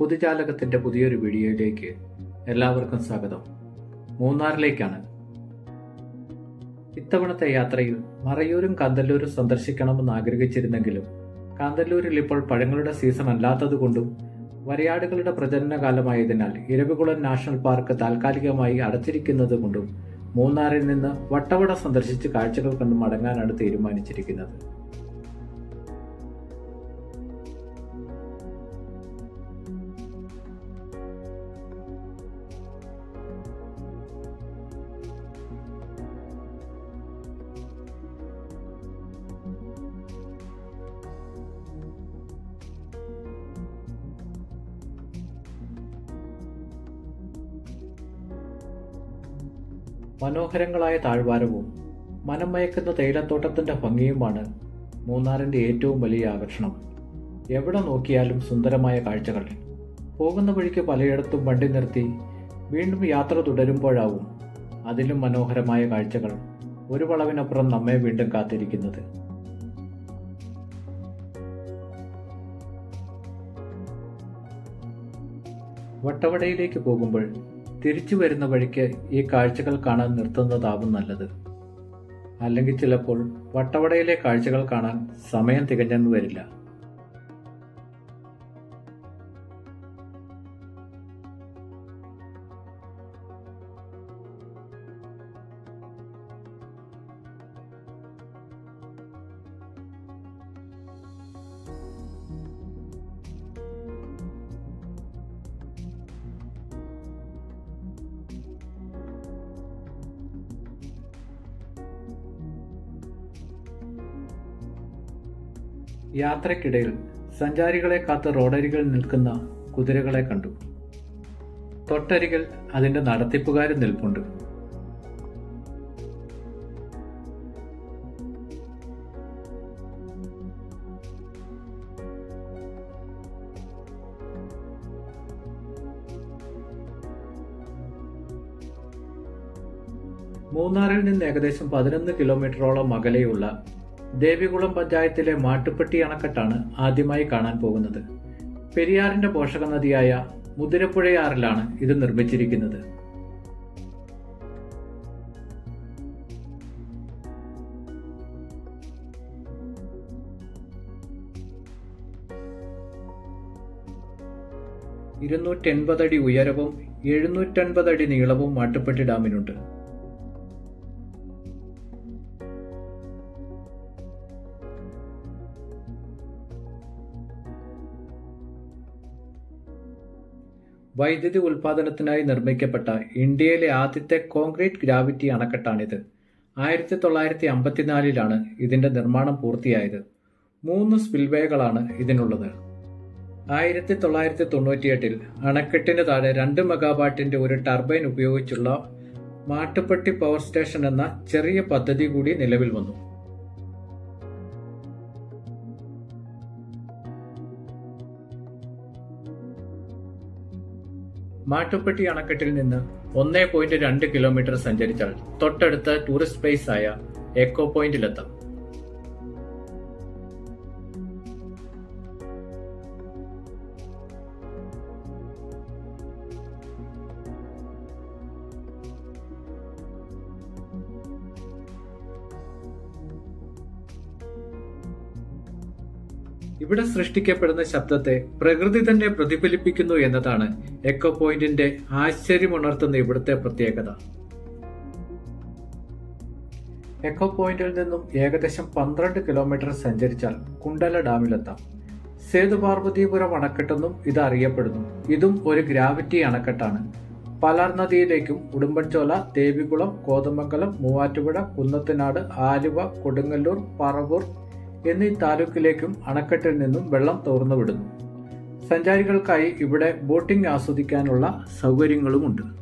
പുതുജാലകത്തിന്റെ പുതിയൊരു വീഡിയോയിലേക്ക് എല്ലാവർക്കും സ്വാഗതം. മൂന്നാറിലേക്കാണ്. ഇത്തവണത്തെ യാത്രയിൽ മറയൂരും കാന്തല്ലൂരും സന്ദർശിക്കണമെന്ന് ആഗ്രഹിച്ചിരുന്നെങ്കിലും കാന്തല്ലൂരിൽ ഇപ്പോൾ പഴങ്ങളുടെ സീസൺ അല്ലാത്തതുകൊണ്ടും വരയാടുകളുടെ പ്രജനന കാലമായതിനാൽ ഇരവികുളം നാഷണൽ പാർക്ക് താൽക്കാലികമായി അടച്ചിരിക്കുന്നതുകൊണ്ടും മൂന്നാറിൽ നിന്ന് വട്ടവട സന്ദർശിച്ച് കാഴ്ചകൾ കണ്ട് മടങ്ങാനാണ് തീരുമാനിച്ചിരിക്കുന്നത്. മനോഹരങ്ങളായ താഴ്വാരവും മനം മയക്കുന്ന തേയിലത്തോട്ടത്തിന്റെ ഭംഗിയുമാണ് മൂന്നാറിന്റെ ഏറ്റവും വലിയ ആകർഷണം. എവിടെ നോക്കിയാലും സുന്ദരമായ കാഴ്ചകൾ. പോകുന്ന വഴിക്ക് പലയിടത്തും വണ്ടി നിർത്തി വീണ്ടും യാത്ര തുടരുമ്പോഴാവും അതിലും മനോഹരമായ കാഴ്ചകൾ ഒരു വളവിനപ്പുറം നമ്മെ വീണ്ടും കാത്തിരിക്കുന്നത്. വട്ടവടയിലേക്ക് പോകുമ്പോൾ തിരിച്ചു വരുന്ന വഴിക്ക് ഈ കാഴ്ചകൾ കാണാൻ നിർത്തുന്നതാവും നല്ലത്. അല്ലെങ്കിൽ ചിലപ്പോൾ വട്ടവടയിലെ കാഴ്ചകൾ കാണാൻ സമയം തികഞ്ഞെന്ന് വരില്ല. യാത്രക്കിടയിൽ സഞ്ചാരികളെ കാത്ത് റോഡരികിൽ നിൽക്കുന്ന കുതിരകളെ കണ്ടു. തൊട്ടരികിൽ അതിന്റെ നടത്തിപ്പുകാരും നിൽപ്പുണ്ട്. മൂന്നാറിൽ നിന്ന് ഏകദേശം പതിനൊന്ന് കിലോമീറ്ററോളം അകലെയുള്ള ദേവികുളം പഞ്ചായത്തിലെ മാട്ടുപ്പെട്ടി അണക്കെട്ടാണ് ആദ്യമായി കാണാൻ പോകുന്നത്. പെരിയാറിന്റെ പോഷക നദിയായ മുതിരപ്പുഴയാറിലാണ് ഇത് നിർമ്മിച്ചിരിക്കുന്നത്. ഇരുന്നൂറ്റൻപത് അടി ഉയരവും എഴുന്നൂറ്റൻപത് അടി നീളവും മാട്ടുപ്പെട്ടി ഡാമിനുണ്ട്. വൈദ്യുതി ഉൽപാദനത്തിനായി നിർമ്മിക്കപ്പെട്ട ഇന്ത്യയിലെ ആദ്യത്തെ കോൺക്രീറ്റ് ഗ്രാവിറ്റി അണക്കെട്ടാണിത്. ആയിരത്തി തൊള്ളായിരത്തി അമ്പത്തിനാലിലാണ് ഇതിന്റെ നിർമ്മാണം പൂർത്തിയായത്. മൂന്ന് സ്പിൽവേകളാണ് ഇതിനുള്ളത്. ആയിരത്തി തൊള്ളായിരത്തി തൊണ്ണൂറ്റിയെട്ടിൽ അണക്കെട്ടിന് താഴെ രണ്ട് മെഗാവാട്ടിന്റെ ഒരു ടർബൈൻ ഉപയോഗിച്ചുള്ള മാട്ടുപ്പെട്ടി പവർ സ്റ്റേഷൻ എന്ന ചെറിയ പദ്ധതി കൂടി നിലവിൽ വന്നു. മാട്ടുപ്പെട്ടി അണക്കെട്ടിൽ നിന്ന് ഒന്നേ പോയിന്റ് രണ്ട് കിലോമീറ്റർ സഞ്ചരിച്ചാൽ തൊട്ടടുത്ത ടൂറിസ്റ്റ് പ്ലേസ് ആയ എക്കോ പോയിന്റിലെത്താം ഇവിടെ സൃഷ്ടിക്കപ്പെടുന്ന ശബ്ദത്തെ പ്രകൃതി തന്നെ പ്രതിഫലിപ്പിക്കുന്നു എന്നതാണ് എക്കോ പോയിന്റിന്റെ ആശ്ചര്യമുണർത്തുന്ന ഇവിടുത്തെ പ്രത്യേകത. എക്കോ പോയിന്റിൽ നിന്നും ഏകദേശം പന്ത്രണ്ട് കിലോമീറ്റർ സഞ്ചരിച്ചാൽ കുണ്ടല ഡാമിലെത്താം. സേതുപാർവതീപുരം അണക്കെട്ടെന്നും ഇത് അറിയപ്പെടുന്നു. ഇതും ഒരു ഗ്രാവിറ്റി അണക്കെട്ടാണ്. പലാർ നദിയിലേക്കും ഉടുമ്പൻചോല ദേവികുളം കോതമംഗലം മൂവാറ്റുപുഴ കുന്നത്തനാട് ആലുവ കൊടുങ്ങല്ലൂർ പറവൂർ എന്നീ താലൂക്കിലേക്കും അണക്കെട്ടിൽ നിന്നും വെള്ളം തോർന്നു വിടുന്നു. സഞ്ചാരികൾക്കായി ഇവിടെ ബോട്ടിംഗ് ആസ്വദിക്കാനുള്ള സൗകര്യങ്ങളുമുണ്ട്.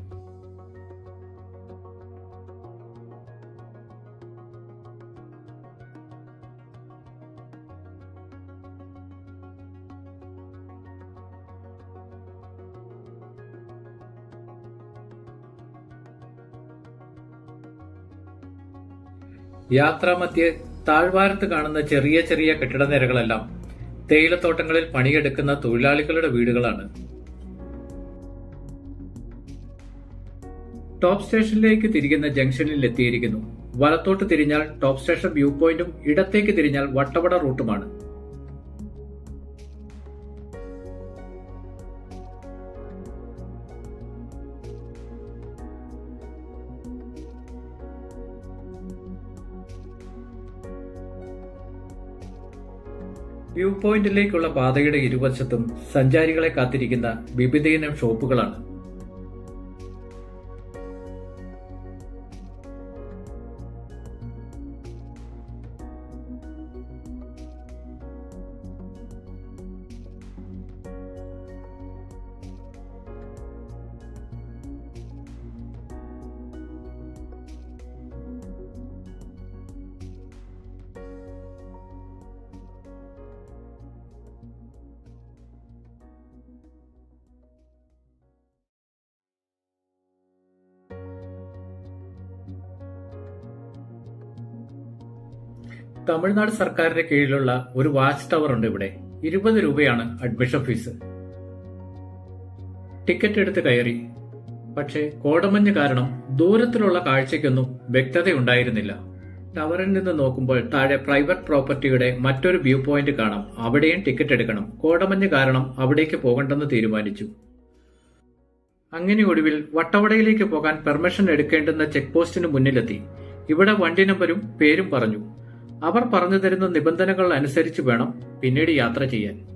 യാത്രാമധ്യേ താഴ്വാരത്ത് കാണുന്ന ചെറിയ ചെറിയ കെട്ടിടനിരകളെല്ലാം തേയിലത്തോട്ടങ്ങളിൽ പണിയെടുക്കുന്ന തൊഴിലാളികളുടെ വീടുകളാണ്. ടോപ്പ് സ്റ്റേഷനിലേക്ക് തിരിക്കുന്ന ജംഗ്ഷനിൽ എത്തിയിരിക്കുന്നു. വലത്തോട്ട് തിരിഞ്ഞാൽ ടോപ്പ് സ്റ്റേഷൻ വ്യൂ പോയിന്റും ഇടത്തേക്ക് തിരിഞ്ഞാൽ വട്ടവട റൂട്ടുമാണ്. വ്യൂ പോയിന്റിലേക്കുള്ള പാതയുടെ ഇരുവശത്തും സഞ്ചാരികളെ കാത്തിരിക്കുന്ന വിവിധയിനം ഷോപ്പുകളാണ്. തമിഴ്നാട് സർക്കാരിന്റെ കീഴിലുള്ള ഒരു വാച്ച് ടവർ ഉണ്ട് ഇവിടെ. ഇരുപത് രൂപയാണ് അഡ്മിഷൻ ഫീസ്. ടിക്കറ്റ് എടുത്ത് കയറി. പക്ഷേ കോടമഞ്ഞ് കാരണം ദൂരത്തിലുള്ള കാഴ്ചയ്ക്കൊന്നും വ്യക്തതയുണ്ടായിരുന്നില്ല ടവറിൽ നിന്ന് നോക്കുമ്പോൾ താഴെ പ്രൈവറ്റ് പ്രോപ്പർട്ടിയുടെ മറ്റൊരു വ്യൂ പോയിന്റ് കാണാം. അവിടെയും ടിക്കറ്റ് എടുക്കണം. കോടമഞ്ഞ് കാരണം അവിടേക്ക് പോകണ്ടെന്ന് തീരുമാനിച്ചു. അങ്ങനെ ഒടുവിൽ വട്ടവടയിലേക്ക് പോകാൻ പെർമിഷൻ എടുക്കേണ്ടുന്ന ചെക്ക് പോസ്റ്റിന് മുന്നിലെത്തി. ഇവിടെ വണ്ടി നമ്പരും പേരും പറഞ്ഞു. അവർ പറഞ്ഞു തരുന്ന നിബന്ധനകൾ അനുസരിച്ച് വേണം പിന്നീട് യാത്ര ചെയ്യാൻ.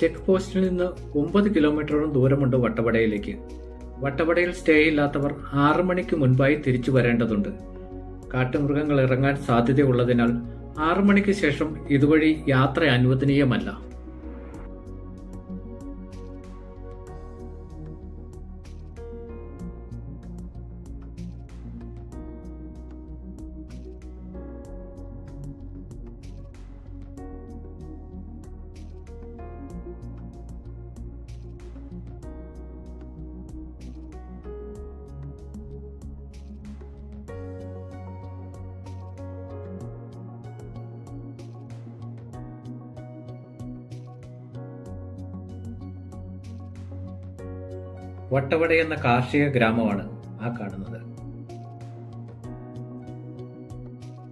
ചെക്ക് പോസ്റ്റിൽ നിന്ന് ഒമ്പത് കിലോമീറ്ററോളം ദൂരമുണ്ട് വട്ടവടയിലേക്ക്. വട്ടവടയിൽ സ്റ്റേ ഇല്ലാത്തവർ ആറു മണിക്ക് മുൻപായി തിരിച്ചു വരേണ്ടതുണ്ട്. കാട്ടുമൃഗങ്ങൾ ഇറങ്ങാൻ സാധ്യതയുള്ളതിനാൽ ആറു മണിക്ക് ശേഷം ഇതുവഴി യാത്ര അനുവദനീയമല്ല വട്ടവട എന്ന കാർഷിക ഗ്രാമമാണ് ആ കാണുന്നത്.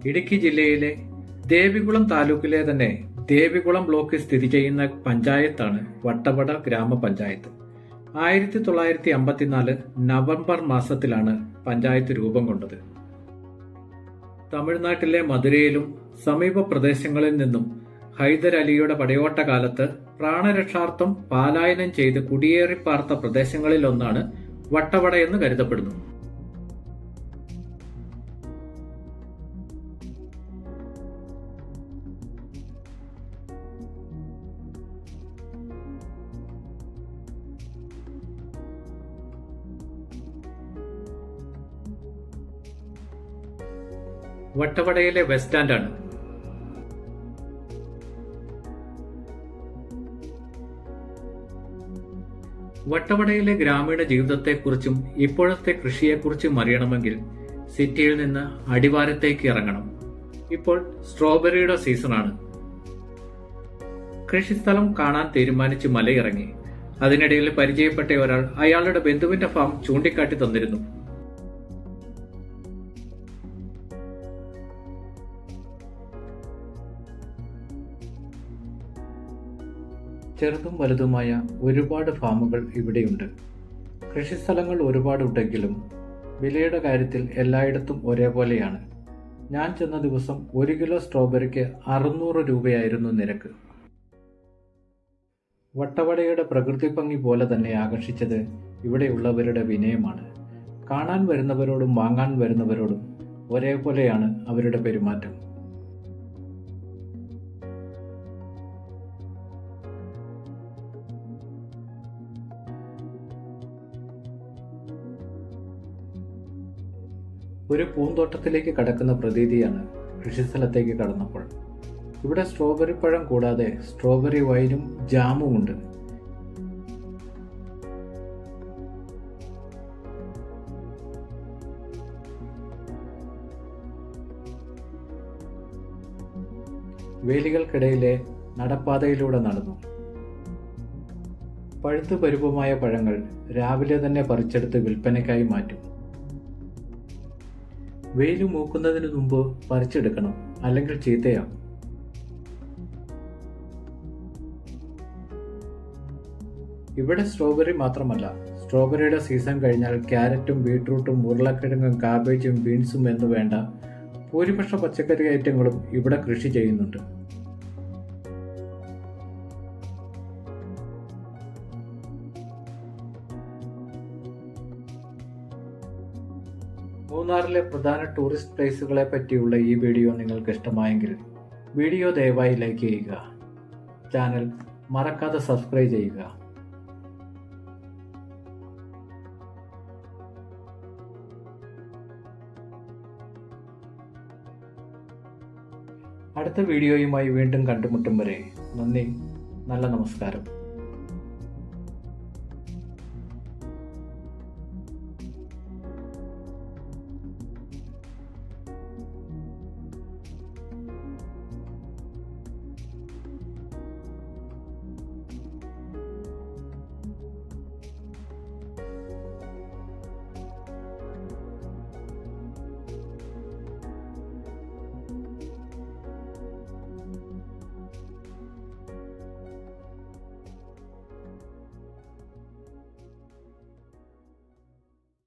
ഇടുക്കി ജില്ലയിലെ ദേവികുളം താലൂക്കിലെ തന്നെ ദേവികുളം ബ്ലോക്കിൽ സ്ഥിതി ചെയ്യുന്ന പഞ്ചായത്താണ് വട്ടവട ഗ്രാമപഞ്ചായത്ത്. ആയിരത്തി തൊള്ളായിരത്തി അമ്പത്തിനാല് നവംബർ മാസത്തിലാണ് പഞ്ചായത്ത് രൂപം കൊണ്ടത്. തമിഴ്നാട്ടിലെ മധുരയിലും സമീപ പ്രദേശങ്ങളിൽ നിന്നും ഹൈദരലിയുടെ പടയോട്ട കാലത്ത് പ്രാണരക്ഷാർത്ഥം പാലായനം ചെയ്ത് കുടിയേറിപ്പാർത്ത പ്രദേശങ്ങളിലൊന്നാണ് വട്ടവട എന്ന് കരുതപ്പെടുന്നു. വട്ടവടയിലെ ബസ് സ്റ്റാൻഡാണ്. വട്ടവടയിലെ ഗ്രാമീണ ജീവിതത്തെക്കുറിച്ചും ഇപ്പോഴത്തെ കൃഷിയെക്കുറിച്ചും അറിയണമെങ്കിൽ സിറ്റിയിൽ നിന്ന് അടിവാരത്തേക്ക് ഇറങ്ങണം. ഇപ്പോൾ സ്ട്രോബെറിയുടെ സീസണാണ്. കൃഷിസ്ഥലം കാണാൻ തീരുമാനിച്ച് മലയിറങ്ങി. അതിനിടയിൽ പരിചയപ്പെട്ട ഒരാൾ അയാളുടെ ബന്ധുവിന്റെ ഫാം ചൂണ്ടിക്കാട്ടി തന്നിരുന്നു. ചെറുതും വലുതുമായ ഒരുപാട് ഫാമുകൾ ഇവിടെയുണ്ട്. കൃഷിസ്ഥലങ്ങൾ ഒരുപാടുണ്ടെങ്കിലും വിലയുടെ കാര്യത്തിൽ എല്ലായിടത്തും ഒരേപോലെയാണ്. ഞാൻ ചെന്ന ദിവസം ഒരു കിലോ സ്ട്രോബെറിക്ക് അറുന്നൂറ് രൂപയായിരുന്നു നിരക്ക്. വട്ടവടയുടെ പ്രകൃതി ഭംഗി പോലെ തന്നെ ആകർഷിച്ചത് ഇവിടെയുള്ളവരുടെ വിനയമാണ്. കാണാൻ വരുന്നവരോടും വാങ്ങാൻ വരുന്നവരോടും ഒരേപോലെയാണ് അവരുടെ പെരുമാറ്റം. ഒരു പൂന്തോട്ടത്തിലേക്ക് കടക്കുന്ന പ്രതീതിയാണ് കൃഷിസ്ഥലത്തേക്ക് കടന്നപ്പോൾ. ഇവിടെ സ്ട്രോബെറി പഴം കൂടാതെ സ്ട്രോബെറി വൈനും ജാമുമുണ്ട് വേലികൾക്കിടയിലെ നടപ്പാതയിലൂടെ നടന്നു. പഴുത്തു പരുപമായ പഴങ്ങൾ രാവിലെ തന്നെ പറിച്ചെടുത്ത് വിൽപ്പനയ്ക്കായി മാറ്റും. വെയിൽ മൂക്കുന്നതിന് മുമ്പ് പറിച്ചെടുക്കണം അല്ലെങ്കിൽ ചീത്തയാകും ഇവിടെ സ്ട്രോബെറി മാത്രമല്ല സ്ട്രോബെറിയുടെ സീസൺ കഴിഞ്ഞാൽ ക്യാരറ്റും ബീട്രൂട്ടും ഉരുളക്കിഴങ്ങും കാബേജും ബീൻസും എന്ന് വേണ്ട ഭൂരിപക്ഷ പച്ചക്കറി ഐറ്റങ്ങളും ഇവിടെ കൃഷി ചെയ്യുന്നുണ്ട്. മൂന്നാറിലെ പ്രധാന ടൂറിസ്റ്റ് പ്ലേസുകളെ പറ്റിയുള്ള ഈ വീഡിയോ നിങ്ങൾക്ക് ഇഷ്ടമായെങ്കിൽ വീഡിയോ ദയവായി ലൈക്ക് ചെയ്യുക. ചാനൽ മറക്കാതെ സബ്സ്ക്രൈബ് ചെയ്യുക. അടുത്ത വീഡിയോയുമായി വീണ്ടും കണ്ടുമുട്ടും വരെ നന്ദി നല്ല നമസ്കാരം.